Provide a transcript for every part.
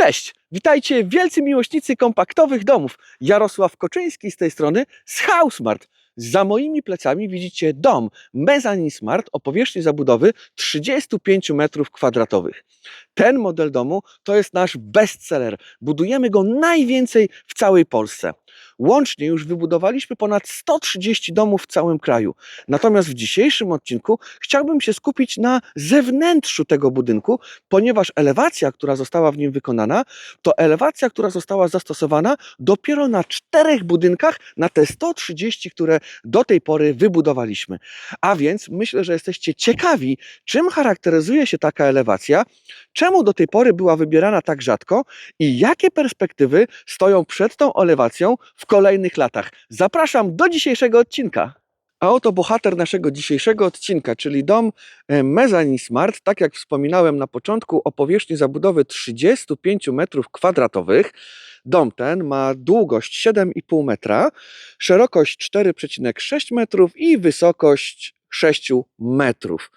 Cześć! Witajcie wielcy miłośnicy kompaktowych domów. Jarosław Koczyński z tej strony z Housemart. Za moimi plecami widzicie dom Mezzanine Smart o powierzchni zabudowy 35 m2. Ten model domu to jest nasz bestseller. Budujemy go najwięcej w całej Polsce. Łącznie już wybudowaliśmy ponad 130 domów w całym kraju. Natomiast w dzisiejszym odcinku chciałbym się skupić na zewnętrzu tego budynku, ponieważ elewacja, która została w nim wykonana, to elewacja, która została zastosowana dopiero na czterech budynkach na te 130, które do tej pory wybudowaliśmy. A więc myślę, że jesteście ciekawi, czym charakteryzuje się taka elewacja, czemu do tej pory była wybierana tak rzadko i jakie perspektywy stoją przed tą elewacją w kolejnych latach. Zapraszam do dzisiejszego odcinka. A oto bohater naszego dzisiejszego odcinka, czyli dom e, Mezzanine Smart, tak jak wspominałem na początku, o powierzchni zabudowy 35 m2. Dom ten ma długość 7,5 metra, szerokość 4,6 metrów i wysokość 6 metrów.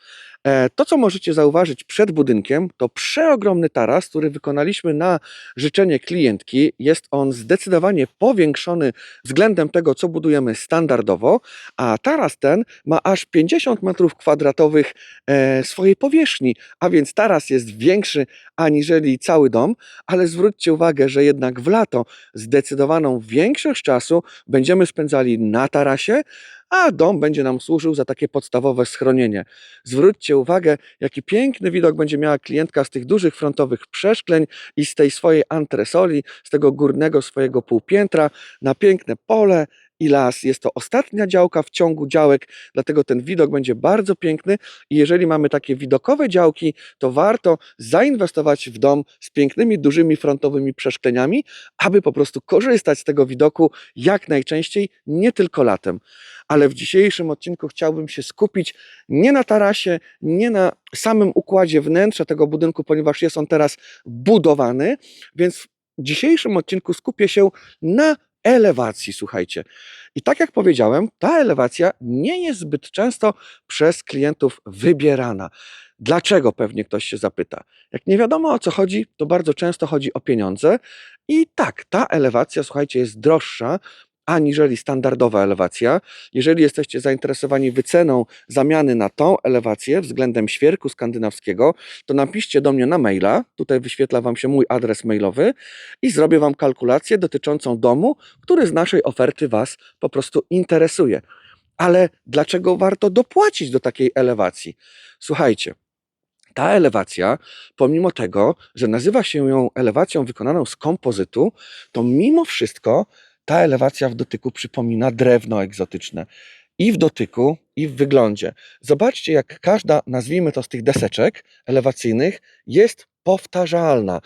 E, To, co możecie zauważyć przed budynkiem, to przeogromny taras, który wykonaliśmy na życzenie klientki. Jest on zdecydowanie powiększony względem tego, co budujemy standardowo, a taras ten ma aż 50 metrów kwadratowych e, swojej powierzchni, a więc taras jest większy aniżeli cały dom, ale zwróćcie uwagę, że jednak w lato zdecydowaną większość czasu będziemy spędzali na tarasie, a dom będzie nam służył za takie podstawowe schronienie. Zwróćcie uwagę, jaki piękny widok będzie miała klientka z tych dużych frontowych przeszkleń i z tej swojej antresoli, z tego górnego swojego półpiętra na piękne pole i las. Jest to ostatnia działka w ciągu działek, dlatego ten widok będzie bardzo piękny i jeżeli mamy takie widokowe działki, to warto zainwestować w dom z pięknymi, dużymi frontowymi przeszkleniami, aby po prostu korzystać z tego widoku jak najczęściej, nie tylko latem. Ale w dzisiejszym odcinku chciałbym się skupić nie na tarasie, nie na samym układzie wnętrza tego budynku, ponieważ jest on teraz budowany, więc w dzisiejszym odcinku skupię się na elewacji, słuchajcie. I tak jak powiedziałem, ta elewacja nie jest zbyt często przez klientów wybierana. Dlaczego pewnie ktoś się zapyta? Jak nie wiadomo o co chodzi, to bardzo często chodzi o pieniądze. I tak, ta elewacja, słuchajcie, jest droższa aniżeli standardowa elewacja. Jeżeli jesteście zainteresowani wyceną zamiany na tą elewację względem świerku skandynawskiego, to napiszcie do mnie na maila. Tutaj wyświetla Wam się mój adres mailowy i zrobię Wam kalkulację dotyczącą domu, który z naszej oferty Was po prostu interesuje. Ale dlaczego warto dopłacić do takiej elewacji? Słuchajcie. Ta elewacja, pomimo tego, że nazywa się ją elewacją wykonaną z kompozytu, to mimo wszystko ta elewacja w dotyku przypomina drewno egzotyczne. I w dotyku, i w wyglądzie. Zobaczcie, jak każda, nazwijmy to z tych deseczek elewacyjnych, jest powtarzalna.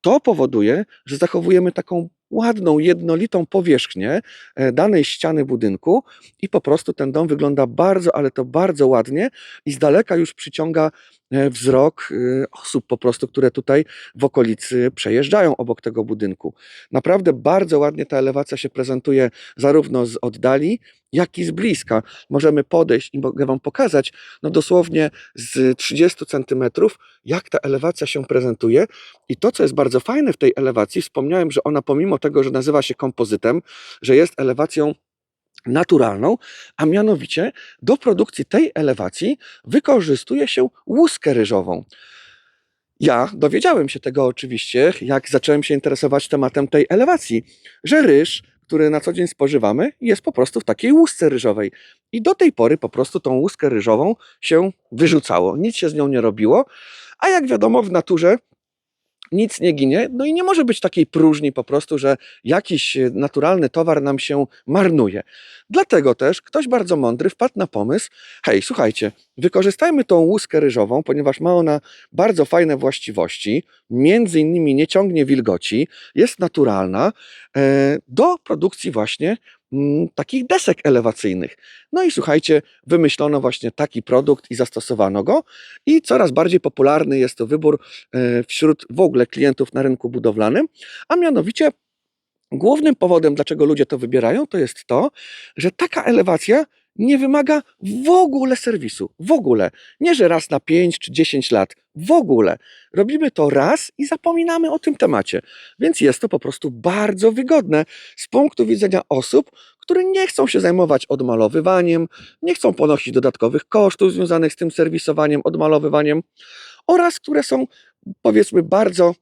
To powoduje, że zachowujemy taką ładną, jednolitą powierzchnię e, danej ściany budynku i po prostu ten dom wygląda bardzo, ale to bardzo ładnie i z daleka już przyciąga e, wzrok e, osób po prostu, które tutaj w okolicy przejeżdżają obok tego budynku. Naprawdę bardzo ładnie ta elewacja się prezentuje zarówno z oddali, jak i z bliska. Możemy podejść i mogę Wam pokazać, no dosłownie z 30 centymetrów, jak ta elewacja się prezentuje. I to, co jest bardzo fajne w tej elewacji, wspomniałem, że ona pomimo tego, że nazywa się kompozytem, że jest elewacją naturalną, a mianowicie do produkcji tej elewacji wykorzystuje się łuskę ryżową. Ja dowiedziałem się tego oczywiście, jak zacząłem się interesować tematem tej elewacji, że ryż, który na co dzień spożywamy, jest po prostu w takiej łusce ryżowej. I do tej pory po prostu tą łuskę ryżową się wyrzucało. Nic się z nią nie robiło, a jak wiadomo w naturze nic nie ginie, no i nie może być takiej próżni po prostu, że jakiś e, naturalny towar nam się marnuje. Dlatego też ktoś bardzo mądry wpadł na pomysł, hej, słuchajcie, wykorzystajmy tą łuskę ryżową, ponieważ ma ona bardzo fajne właściwości, między innymi nie ciągnie wilgoci, jest naturalna, e, do produkcji właśnie takich desek elewacyjnych. No i słuchajcie, wymyślono właśnie taki produkt i zastosowano go i coraz bardziej popularny jest to wybór e, wśród w ogóle klientów na rynku budowlanym, a mianowicie głównym powodem, dlaczego ludzie to wybierają, to jest to, że taka elewacja nie wymaga w ogóle serwisu. W ogóle. Nie, że raz na 5 czy 10 lat. W ogóle. Robimy to raz i zapominamy o tym temacie. Więc jest to po prostu bardzo wygodne z punktu widzenia osób, które nie chcą się zajmować odmalowywaniem, nie chcą ponosić dodatkowych kosztów związanych z tym serwisowaniem, odmalowywaniem oraz które są powiedzmy bardzo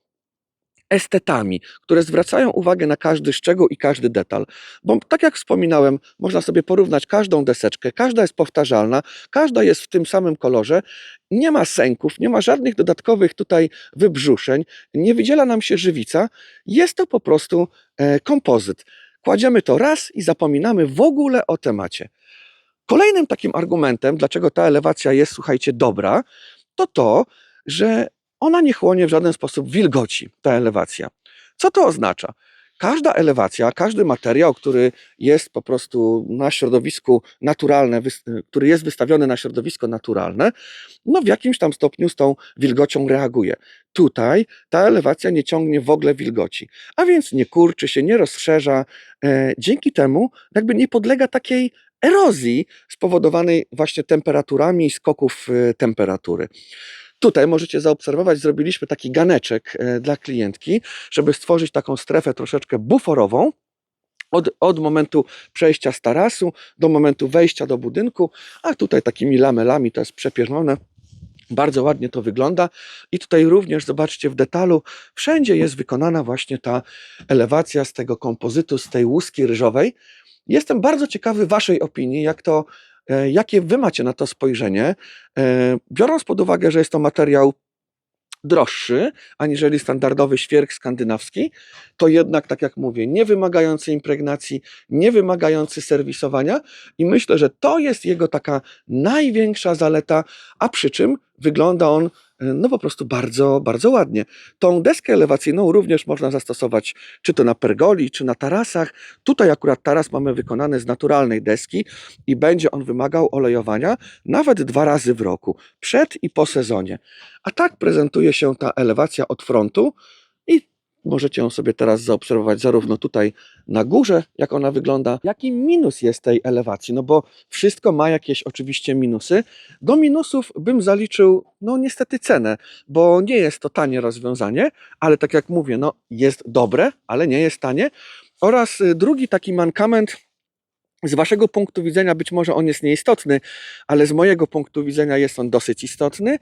estetami, które zwracają uwagę na każdy szczegół i każdy detal. Bo tak jak wspominałem, można sobie porównać każdą deseczkę, każda jest powtarzalna, każda jest w tym samym kolorze, nie ma sęków, nie ma żadnych dodatkowych tutaj wybrzuszeń, nie wydziela nam się żywica, jest to po prostu e, kompozyt. Kładziemy to raz i zapominamy w ogóle o temacie. Kolejnym takim argumentem, dlaczego ta elewacja jest, słuchajcie, dobra, to to, że ona nie chłonie w żaden sposób wilgoci, ta elewacja. Co to oznacza? Każda elewacja, każdy materiał, który jest po prostu na środowisku naturalne, który jest wystawiony na środowisko naturalne, no w jakimś tam stopniu z tą wilgocią reaguje. Tutaj ta elewacja nie ciągnie w ogóle wilgoci, a więc nie kurczy się, nie rozszerza. E, dzięki temu jakby nie podlega takiej erozji spowodowanej właśnie temperaturami i skoków e, temperatury. Tutaj możecie zaobserwować, zrobiliśmy taki ganeczek e, dla klientki, żeby stworzyć taką strefę troszeczkę buforową. Od, od momentu przejścia z tarasu do momentu wejścia do budynku, a tutaj takimi lamelami to jest przepiernone. Bardzo ładnie to wygląda. I tutaj również zobaczcie w detalu, wszędzie jest wykonana właśnie ta elewacja z tego kompozytu, z tej łuski ryżowej. Jestem bardzo ciekawy Waszej opinii, jak to, jakie Wy macie na to spojrzenie. E, Biorąc pod uwagę, że jest to materiał droższy aniżeli standardowy świerk skandynawski, to jednak, tak jak mówię, nie wymagający impregnacji, nie wymagający serwisowania i myślę, że to jest jego taka największa zaleta, a przy czym wygląda on e, no po prostu bardzo, bardzo ładnie. Tą deskę elewacyjną również można zastosować czy to na pergoli, czy na tarasach. Tutaj akurat taras mamy wykonany z naturalnej deski i będzie on wymagał olejowania nawet dwa razy w roku, przed i po sezonie. A tak prezentuje się ta elewacja od frontu możecie ją sobie teraz zaobserwować zarówno tutaj na górze, jak ona wygląda, jaki minus jest tej elewacji, no bo wszystko ma jakieś oczywiście minusy. Do minusów bym zaliczył, no niestety cenę, bo nie jest to tanie rozwiązanie, ale tak jak mówię, no jest dobre, ale nie jest tanie. Oraz y, drugi taki mankament, z Waszego punktu widzenia być może on jest nieistotny, ale z mojego punktu widzenia jest on dosyć istotny.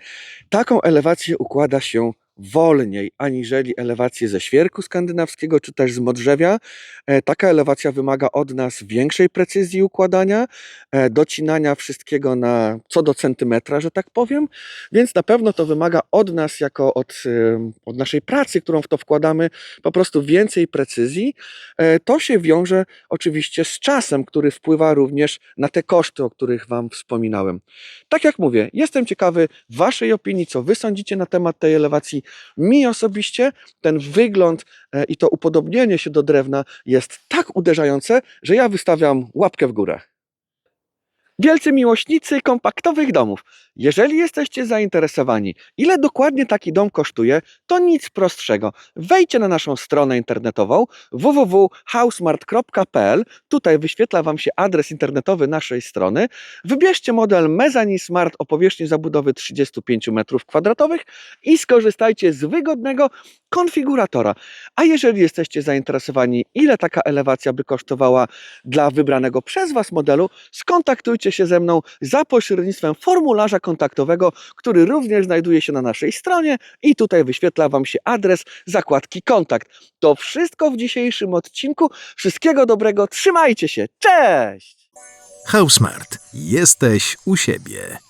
Taką elewację układa się wolniej aniżeli elewacje ze świerku skandynawskiego czy też z modrzewia. E, Taka elewacja wymaga od nas większej precyzji układania, e, docinania wszystkiego na co do centymetra, że tak powiem, więc na pewno to wymaga od nas, jako od, em, od naszej pracy, którą w to wkładamy, po prostu więcej precyzji. E, To się wiąże oczywiście z czasem, który wpływa również na te koszty, o których Wam wspominałem. Tak jak mówię, jestem ciekawy Waszej opinii, co Wy sądzicie na temat tej elewacji. Mi osobiście ten wygląd e, i to upodobnienie się do drewna jest tak uderzające, że ja wystawiam łapkę w górę. Wielcy miłośnicy kompaktowych domów, jeżeli jesteście zainteresowani, ile dokładnie taki dom kosztuje, to nic prostszego. Wejdźcie na naszą stronę internetową www.housemart.pl. Tutaj wyświetla Wam się adres internetowy naszej strony. Wybierzcie model Mezzanine Smart o powierzchni zabudowy 35 m2 i skorzystajcie z wygodnego konfiguratora. A jeżeli jesteście zainteresowani, ile taka elewacja by kosztowała dla wybranego przez Was modelu, skontaktujcie się ze mną za pośrednictwem formularza kontaktowego, który również znajduje się na naszej stronie i tutaj wyświetla Wam się adres zakładki kontakt. To wszystko w dzisiejszym odcinku. Wszystkiego dobrego, trzymajcie się, cześć! Housemart. Jesteś u siebie.